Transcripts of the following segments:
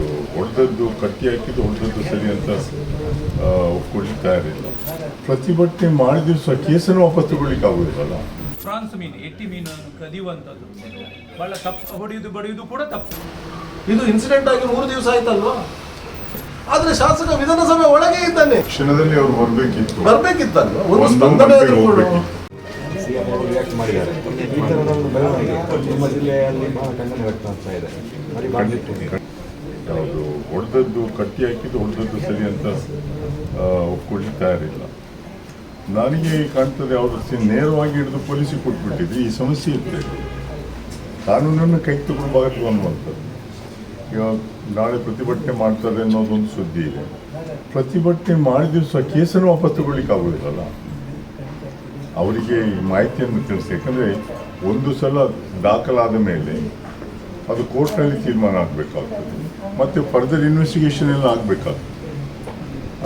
ಯಾವುದು ಹೊಡೆದದ್ದು ಕಟ್ಟಿ ಹಾಕಿದ್ದು ಒಳ್ದದ್ದು ಸರಿ ಅಂತ ಒಪ್ಕೊಳ್ತಾ ಇರಲಿಲ್ಲ. ತಯಾರಿಲ್ಲ ಪ್ರತಿಭಟನೆ ಮಾಡಿದ ದಿವಸ ಕೇಸನ್ನು ವಾಪಸ್ ತಗೊಳ್ಳಿಕ್ಕೆ ಆಗೋದಿಲ್ಲ ಫ್ರಾನ್ಸ್ ಮೀನು ಎಟ್ಟಿ ಮೀನನ್ನು ಕದಿಯುವಂಥದ್ದು. ಬಹಳ ತಪ್ಪು. ಹೊಡೆಯುವುದು ಬಡಿಯುವುದು ಕೂಡ ತಪ್ಪು. ಇದು ಇನ್ಸಿಡೆಂಟ್ ಆಗಿ ಮೂರು ದಿವಸ ಆಯ್ತಲ್ವಾ? ಆದ್ರೆ ಶಾಸಕ ವಿಧಾನಸಭೆ ಒಳಗೆ ಇದ್ದಾನೆ. ಕ್ಷಣದಲ್ಲಿ ಅವ್ರು ಬರಬೇಕಿತ್ತು. ಬರ್ಬೇಕಿತ್ತಲ್ವಾ? ಒಂದು ಒಂದು ಸ್ಪಂದನೆ ರಿಯಾಕ್ಟ್ ಮಾಡಿದ್ದಾರೆ. ಈ ಥರದ ಒಂದು ಬೆಳವಣಿಗೆ. ನಿಮ್ಮ ಜಿಲ್ಲೆಯಲ್ಲಿ ಬಹಳ ಖಂಡನೆ ವ್ಯಕ್ತವಾಗ್ತಾ ಇದೆ. ಬರೀ ಬಾಗಿಲು ಯಾವುದು ಹೊಡೆದದ್ದು ಕಟ್ಟಿ ಹಾಕಿದ್ದು ಹೊಡೆದದ್ದು ಸರಿ ಅಂತ ಒಪ್ಕೊಳ್ಳಿ ತಯಾರಿಲ್ಲ. ನನಗೆ ಕಾಣ್ತದೆ ಅವರು ನೇರವಾಗಿ ಹಿಡಿದು ಪೊಲೀಸಿಗೆ ಕೊಟ್ಬಿಟ್ಟಿದ್ದು ಈ ಸಮಸ್ಯೆ ಇರ್ತದೆ ಕಾನೂನನ್ನು ಕೈ ತಗೊಳ್ಬಾರ್ದು ಅನ್ನುವಂಥದ್ದು. ಇವಾಗ ನಾಳೆ ಪ್ರತಿಭಟನೆ ಮಾಡ್ತಾರೆ ಅನ್ನೋದೊಂದು ಸುದ್ದಿ ಇದೆ. ಪ್ರತಿಭಟನೆ ಮಾಡಿದ್ರು ಸಹ ಕೇಸನ್ನು ವಾಪಸ್ ತಗೊಳ್ಳಿಕ್ಕೆ ಆಗೋದಿಲ್ಲಲ್ಲ. ಅವರಿಗೆ ಮಾಹಿತಿಯನ್ನು ತಿಳಿಸಿ, ಯಾಕಂದರೆ ಒಂದು ಸಲ ದಾಖಲಾದ ಮೇಲೆ ಅದು ಕೋರ್ಟ್ನಲ್ಲಿ ತೀರ್ಮಾನ ಆಗಬೇಕಾಗ್ತದೆ. ಮತ್ತು ಫರ್ದರ್ ಇನ್ವೆಸ್ಟಿಗೇಷನ್ ಎಲ್ಲ ಆಗಬೇಕಾಗ್ತದೆ.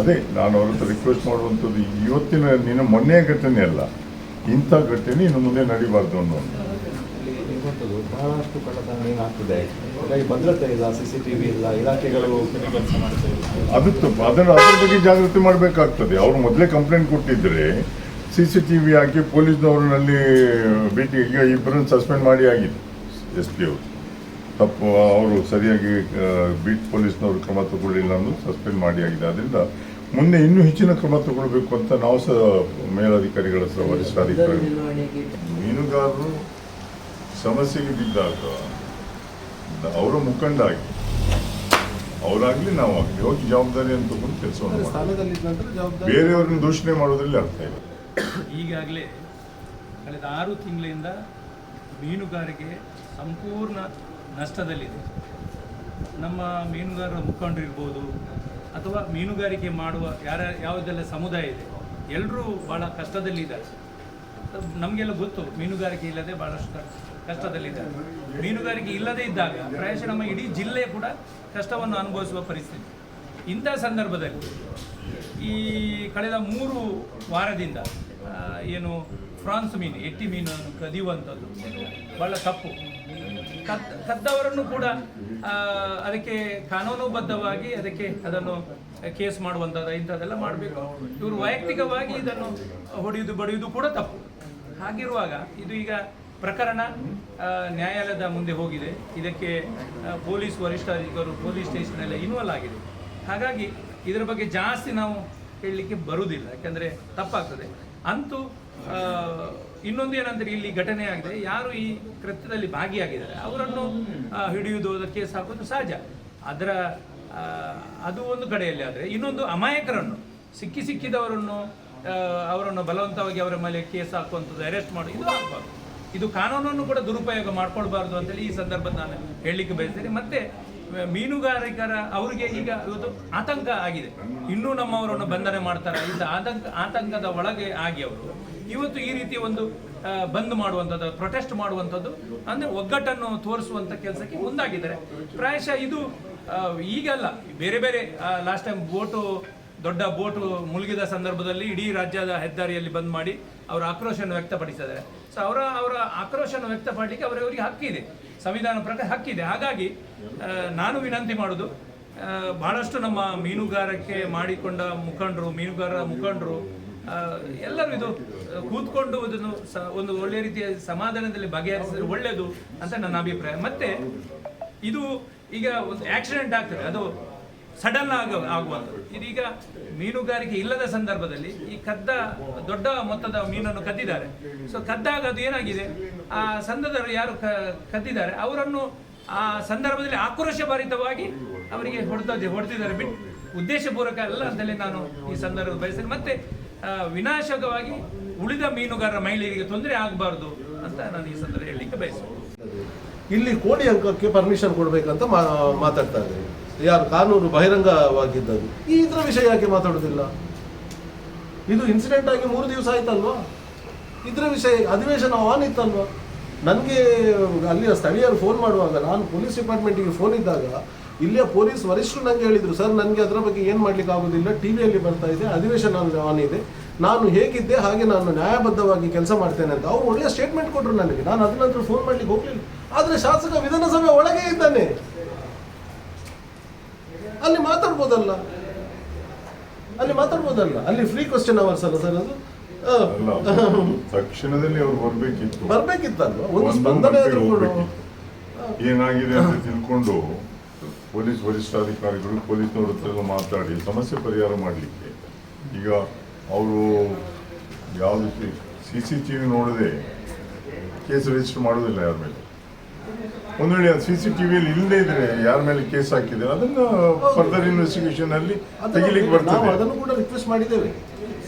ಅದೇ ನಾನು ಅವ್ರ ಹತ್ರ ರಿಕ್ವೆಸ್ಟ್ ಮಾಡುವಂಥದ್ದು ಇವತ್ತಿನ ನಿನ್ನ ಮೊನ್ನೆಯ ಘಟನೆ ಅಲ್ಲ ಇಂಥ ಘಟನೆ ಇನ್ನು ಮುಂದೆ ನಡಿಬಾರ್ದು ಅನ್ನೋ ಬಹಳಷ್ಟು ಕಳ್ಳತನ ಏನಾಗ್ತದೆ ಹಾಗಾಗಿ ಭದ್ರತೆ ಇಲ್ಲ ಸಿ ಸಿ ಟಿ ವಿ ಇಲ್ಲ ಇಲಾಖೆಗಳು ಕೆಲಸ ಮಾಡ್ತಾ ಇಲ್ಲ. ಅದು ತಪ್ಪು ಅದನ್ನು ಅದ್ರ ಬಗ್ಗೆ ಜಾಗೃತಿ ಮಾಡಬೇಕಾಗ್ತದೆ. ಅವರು ಮೊದಲೇ ಕಂಪ್ಲೇಂಟ್ ಕೊಟ್ಟಿದ್ದರೆ ಸಿ ಸಿ ಟಿ ವಿ ಹಾಕಿ ಪೊಲೀಸ್ನವ್ರನ್ನಲ್ಲಿ ಭೇಟಿ ಈಗ ಇಬ್ಬರನ್ನು ಸಸ್ಪೆಂಡ್ ಮಾಡಿ ಆಗಿದೆ ಎಸ್ ಪಿ ಅವರು. ತಪ್ಪು ಅವರು ಸರಿಯಾಗಿ ಬೀಟ್ ಪೊಲೀಸ್ನವರು ಕ್ರಮ ತಗೊಳ್ಳಿಲ್ಲ ಅನ್ನೋದು ಸಸ್ಪೆಂಡ್ ಮಾಡಿ ಆಗಿದೆ. ಅದರಿಂದ ಮುಂದೆ ಇನ್ನೂ ಹೆಚ್ಚಿನ ಕ್ರಮ ತಗೊಳ್ಬೇಕು ಅಂತ ನಾವು ಸಹ ಮೇಲಧಿಕಾರಿಗಳ ಸಹ ವರಿಷ್ಠಾಧಿಕಾರಿ ಮೀನುಗಾರರು ಸಮಸ್ಯೆಗೆ ಬಿದ್ದಾಗ ಅವರ ಮುಖಂಡಾಗಿ ಅವರಾಗ್ಲಿ ನಾವು ಹೋಗಿ ಜವಾಬ್ದಾರಿ ಅಂತ ತಗೊಂಡು ಕೆಲಸವನ್ನು ಬೇರೆಯವ್ರನ್ನ ದೂಷಣೆ ಮಾಡೋದ್ರಲ್ಲಿ ಅರ್ಥ ಇಲ್ಲ ಈಗಾಗಲೇ ಕಳೆದ ಆರು ತಿಂಗಳಿಂದ ಮೀನುಗಾರಿಕೆ ಸಂಪೂರ್ಣ ನಷ್ಟದಲ್ಲಿದೆ. ನಮ್ಮ ಮೀನುಗಾರರ ಮುಖಂಡರಿರ್ಬೋದು ಅಥವಾ ಮೀನುಗಾರಿಕೆ ಮಾಡುವ ಯಾರ, ಯಾವುದೆಲ್ಲ ಸಮುದಾಯ ಇದೆ ಎಲ್ಲರೂ ಭಾಳ ಕಷ್ಟದಲ್ಲಿದ್ದಾರೆ. ನಮಗೆಲ್ಲ ಗೊತ್ತು, ಮೀನುಗಾರಿಕೆ ಇಲ್ಲದೆ ಭಾಳಷ್ಟು ಕಷ್ಟದಲ್ಲಿದ್ದಾರೆ. ಮೀನುಗಾರಿಕೆ ಇಲ್ಲದೆ ಇದ್ದಾಗ ಪ್ರಾಯಶಃ ನಮ್ಮ ಇಡೀ ಜಿಲ್ಲೆ ಕೂಡ ಕಷ್ಟವನ್ನು ಅನುಭವಿಸುವ ಪರಿಸ್ಥಿತಿ. ಇಂಥ ಸಂದರ್ಭದಲ್ಲಿ ಈ ಕಳೆದ ಮೂರು ವಾರದಿಂದ ಏನು, ಫ್ರಾನ್ಸ್ ಮೀನು, ಎಟ್ಟಿ ಮೀನನ್ನು ಕದಿಯುವಂಥದ್ದು ಭಾಳ ತಪ್ಪು. ಕದ್ ಕದ್ದವರನ್ನು ಕೂಡ ಅದಕ್ಕೆ ಕಾನೂನುಬದ್ಧವಾಗಿ ಅದಕ್ಕೆ ಅದನ್ನು ಕೇಸ್ ಮಾಡುವಂಥದ್ದು, ಇಂಥದ್ದೆಲ್ಲ ಮಾಡಬೇಕು. ಇವರು ವೈಯಕ್ತಿಕವಾಗಿ ಇದನ್ನು ಹೊಡೆಯುವುದು ಬಡಿಯುವುದು ಕೂಡ ತಪ್ಪು. ಹಾಗಿರುವಾಗ ಇದು ಈಗ ಪ್ರಕರಣ ನ್ಯಾಯಾಲಯದ ಮುಂದೆ ಹೋಗಿದೆ. ಇದಕ್ಕೆ ಪೊಲೀಸ್ ವರಿಷ್ಠಾಧಿಕಾರಿ ಪೊಲೀಸ್ ಸ್ಟೇಷನ್ ಎಲ್ಲ ಇನ್ವಾಲ್ವ್ ಆಗಿದೆ. ಹಾಗಾಗಿ ಇದರ ಬಗ್ಗೆ ಜಾಸ್ತಿ ನಾವು ಹೇಳಲಿಕ್ಕೆ ಬರುವುದಿಲ್ಲ. ಯಾಕೆಂದರೆ ತಪ್ಪಾಗ್ತದೆ. ಅಂತೂ ಇನ್ನೊಂದು ಏನಂದ್ರೆ ಇಲ್ಲಿ ಘಟನೆ ಆಗಿದೆ. ಯಾರು ಈ ಕೃತ್ಯದಲ್ಲಿ ಭಾಗಿಯಾಗಿದ್ದಾರೆ, ಅವರನ್ನು ಹಿಡಿಯುವುದು ಅದಕ್ಕೆ ಕೇಸ್ ಹಾಕೋದು ಸಹಜ. ಅದರ ಅದು ಒಂದು ಕಡೆಯಲ್ಲಿ ಆದರೆ ಇನ್ನೊಂದು ಅಮಾಯಕರನ್ನು, ಸಿಕ್ಕಿ ಸಿಕ್ಕಿದವರನ್ನು ಅವರನ್ನು ಬಲವಂತವಾಗಿ ಅವರ ಮೇಲೆ ಕೇಸ್ ಹಾಕುವಂಥದ್ದು, ಅರೆಸ್ಟ್ ಮಾಡಿ, ಇದು ಆಗಬಾರ್ದು. ಇದು ಕಾನೂನನ್ನು ಕೂಡ ದುರುಪಯೋಗ ಮಾಡ್ಕೊಳ್ಬಾರ್ದು ಅಂತೇಳಿ ಈ ಸಂದರ್ಭದಲ್ಲಿ ನಾನು ಹೇಳಲಿಕ್ಕೆ ಬಯಸ್ತೇನೆ. ಮತ್ತೆ, ಮೀನುಗಾರಿಕರ, ಅವರಿಗೆ ಈಗ ಇವತ್ತು ಆತಂಕ ಆಗಿದೆ. ಇನ್ನೂ ನಮ್ಮವರನ್ನು ಬಂಧನೆ ಮಾಡ್ತಾರೆ? ಇಂಥ ಆತಂಕ, ಆತಂಕದ ಒಳಗೆ ಆಗಿ ಅವರು ಇವತ್ತು ಈ ರೀತಿ ಒಂದು ಬಂದ್ ಮಾಡುವಂಥದ್ದು ಪ್ರೊಟೆಸ್ಟ್ ಮಾಡುವಂಥದ್ದು, ಅಂದರೆ ಒಗ್ಗಟ್ಟನ್ನು ತೋರಿಸುವಂಥ ಕೆಲಸಕ್ಕೆ ಮುಂದಾಗಿದ್ದಾರೆ. ಪ್ರಾಯಶಃ ಇದು ಈಗಲ್ಲ ಬೇರೆ ಬೇರೆ ಲಾಸ್ಟ್ ಟೈಮ್ ಬೋಟು, ದೊಡ್ಡ ಬೋಟು ಮುಳುಗಿದ ಸಂದರ್ಭದಲ್ಲಿ ಇಡೀ ರಾಜ್ಯದ ಹೆದ್ದಾರಿಯಲ್ಲಿ ಬಂದ್ ಮಾಡಿ ಅವರ ಆಕ್ರೋಶವನ್ನು ವ್ಯಕ್ತಪಡಿಸಿದ್ದಾರೆ. ಸೊ ಅವರ ಅವರ ಆಕ್ರೋಶವನ್ನು ವ್ಯಕ್ತಪಡಲಿಕ್ಕೆ ಅವರವರಿಗೆ ಹಕ್ಕಿದೆ ಸಂವಿಧಾನ ಪ್ರಕಾರ ಹಕ್ಕಿದೆ ಹಾಗಾಗಿ ನಾನು ವಿನಂತಿ ಮಾಡೋದು ಬಹಳಷ್ಟು ನಮ್ಮ ಮೀನುಗಾರಕ್ಕೆ ಮಾಡಿಕೊಂಡ ಮುಖಂಡರು, ಮೀನುಗಾರರ ಮುಖಂಡರು ಎಲ್ಲರೂ ಇದು ಕೂತ್ಕೊಂಡು ಇದನ್ನು ಒಂದು ಒಳ್ಳೆ ರೀತಿಯ ಸಮಾಧಾನದಲ್ಲಿ ಬಗೆಹರಿಸಿದ್ರೆ ಒಳ್ಳೆಯದು ಅಂತ ನನ್ನ ಅಭಿಪ್ರಾಯ. ಮತ್ತೆ ಇದು ಈಗ ಒಂದು ಆಕ್ಸಿಡೆಂಟ್ ಆಗ್ತದೆ. ಅದು ಸಡನ್ ಆಗ, ಆಗುವಂಥದ್ದು. ಇದೀಗ ಮೀನುಗಾರಿಕೆ ಇಲ್ಲದ ಸಂದರ್ಭದಲ್ಲಿ ಈ ಕದ್ದ, ದೊಡ್ಡ ಮೊತ್ತದ ಮೀನನ್ನು ಕದ್ದಿದ್ದಾರೆ. ಸೊ ಕದ್ದಾಗ ಅದು ಏನಾಗಿದೆ? ಆ ಸಂದದರು ಯಾರು ಕದ್ದಿದ್ದಾರೆ? ಅವರನ್ನು ಆ ಸಂದರ್ಭದಲ್ಲಿ ಆಕ್ರೋಶಭರಿತವಾಗಿ ಅವರಿಗೆ ಹೊಡೆದ, ಹೊಡೆದಿದ್ದಾರೆ. ಬಿಟ್ಟು ಉದ್ದೇಶಪೂರ್ವಕ ಅಲ್ಲ ಅಂತೇಳಿ ನಾನು ಈ ಸಂದರ್ಭ ಬಯಸ್ತೇನೆ. ಮತ್ತೆ ವಿನಾಶಕವಾಗಿ ಉಳಿದ ಮೀನುಗಾರರ ಮಹಿಳೆಯರಿಗೆ ತೊಂದರೆ ಆಗಬಾರ್ದು ಅಂತ ನಾನು ಈ ಸಂದರ್ಭ ಹೇಳಲಿಕ್ಕೆ ಬಯಸ್ತೇನೆ ಇಲ್ಲಿ ಕೋಡಿ ಅಂಕಕ್ಕೆ ಪರ್ಮಿಷನ್ ಕೊಡಬೇಕಂತ ಮಾತಾಡ್ತಾ ಇದ್ದಾರೆ. ಯಾರು ಕಾನೂನು ಬಹಿರಂಗವಾಗಿದ್ದದು ಈ ಇದರ ವಿಷಯ ಯಾಕೆ ಮಾತಾಡೋದಿಲ್ಲ? ಇದು ಇನ್ಸಿಡೆಂಟ್ ಆಗಿ ಮೂರು ದಿವಸ ಆಯ್ತಲ್ವಾ? ಇದರ ವಿಷಯ, ಅಧಿವೇಶನ ಆನ್ ಇತ್ತಲ್ವಾ? ನನಗೆ ಅಲ್ಲಿಯ ಸ್ಥಳೀಯರು ಫೋನ್ ಮಾಡುವಾಗ, ನಾನು ಪೊಲೀಸ್ ಡಿಪಾರ್ಟ್ಮೆಂಟಿಗೆ ಫೋನ್ ಇದ್ದಾಗ ಇಲ್ಲಿಯ ಪೊಲೀಸ್ ವರಿಷ್ಠರು ನನಗೆ ಹೇಳಿದರು ಸರ್ ನನಗೆ ಅದರ ಬಗ್ಗೆ ಏನು ಮಾಡ್ಲಿಕ್ಕೆ ಆಗೋದಿಲ್ಲ ಟಿ ವಿಯಲ್ಲಿ ಬರ್ತಾ ಇದೆ ಅಧಿವೇಶನ ಆನ್ ಇದೆ. ನಾನು ಹೇಗಿದ್ದೆ ಹಾಗೆ ನಾನು ನ್ಯಾಯಬದ್ಧವಾಗಿ ಕೆಲಸ ಮಾಡ್ತೇನೆ ಅಂತ. ಅವ್ರು ಒಳ್ಳೆಯ ಸ್ಟೇಟ್ಮೆಂಟ್ ಕೊಟ್ಟರು ನನಗೆ. ನಾನು ಅದನ್ನಂತರ ನಂತರ ಫೋನ್ ಮಾಡ್ಲಿಕ್ಕೆ ಹೋಗಲಿಲ್ಲ. ಆದರೆ ಶಾಸಕ ವಿಧಾನಸಭೆ ಒಳಗೆ ಇದ್ದಾನೆ. ಅಲ್ಲಿ ಮಾತಾಡ್ಬೋದಲ್ಲ? ಅಲ್ಲಿ ಮಾತಾಡ್ಬೋದಲ್ಲ? ಅಲ್ಲಿ ಫ್ರೀ ಕ್ವಶನ್ ಅವರ್ಸ್ ಅಲ್ಲ ಸರ್ ಅದು? ತಕ್ಷಣದಲ್ಲಿ ಅವ್ರು ಬರ್ಬೇಕಿತ್ತು. ಬರ್ಬೇಕಿತ್ತಲ್ವಾ? ಒಂದು ಸ್ಪಂದನೆ ಏನಾಗಿದೆ ಅಂತ ತಿಳ್ಕೊಂಡು ಪೊಲೀಸ್ ವರಿಷ್ಠಾಧಿಕಾರಿಗಳು ಪೊಲೀಸ್ನವ್ರ ಹತ್ರ ಎಲ್ಲ ಮಾತಾಡಿ ಸಮಸ್ಯೆ ಪರಿಹಾರ ಮಾಡಲಿಕ್ಕೆ. ಈಗ ಅವರು ಯಾವುದು ಸಿ ಸಿ ಟಿ ವಿ ನೋಡದೆ ಕೇಸ್ ರಿಜಿಸ್ಟರ್ ಮಾಡೋದಿಲ್ಲ ಯಾರ ಮೇಲೆ. ಒಂದು ವೇಳೆ ಸಿ ಸಿ ಟಿ ವಿಯಲ್ಲಿ ಇಲ್ಲದೇ ಇದ್ರೆ ಯಾರ ಮೇಲೆ ಕೇಸ್ ಹಾಕಿದ್ರೆ ಅದನ್ನು ಫರ್ದರ್ ಇನ್ವೆಸ್ಟಿಗೇಷನ್ ಅಲ್ಲಿ ತೆಗಿಲಿಕ್ಕೆ ಬರ್ತಾರೆ ಬರ್ತದೆ. ಅದನ್ನು ಕೂಡ ರಿಕ್ವೆಸ್ಟ್ ಮಾಡಿದ್ದೇವೆ.